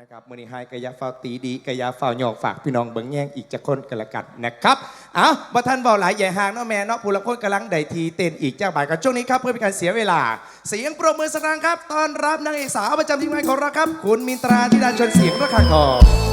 นะครับมือนี้ให้กายาฟ้าตีดีกายาฟ้าหยอกฝากพี่น้องเบิ้งแย่งอีกจะคนกันละกันนะครับเอาบัท่านเบาหลายใหญ่ห่างเนาะแม่เนาะผู้ละคนกำลังไดทีเต้นอีกจ้าบ่ายกันช่วงนี้ครับเพื่อเป็นการเสียเวลา เสียงปรบมือสักครั้งครับต้อนรับนางเอกสาวประจำทีมงานของเราครับ คุณมินตราธิดาชนเสียงระฆังทอง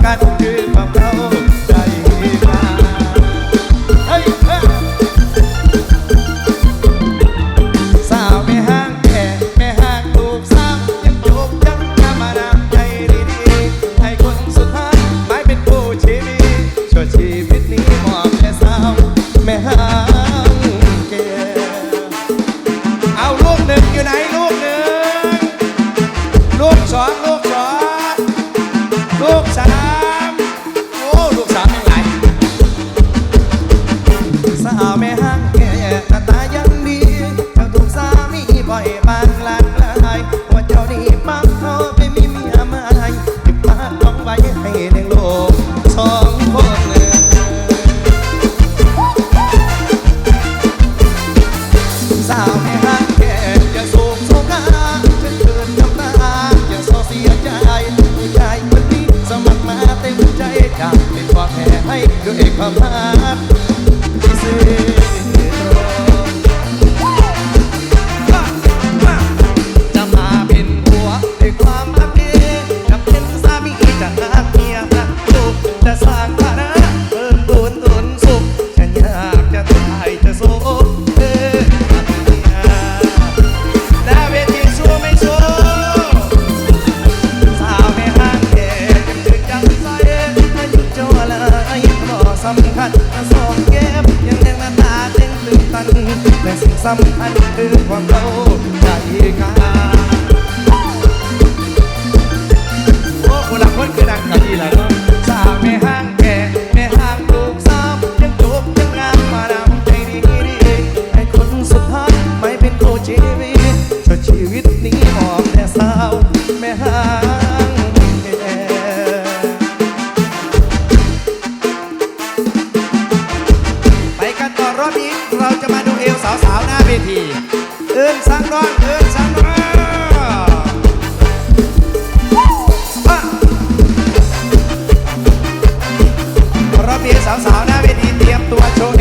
I gatos. ำคัญสองเก็บยังแดงหน้าตาเต้งตึงตันแต่สิ่งสำคัญคือความเข้าใจกัน to a church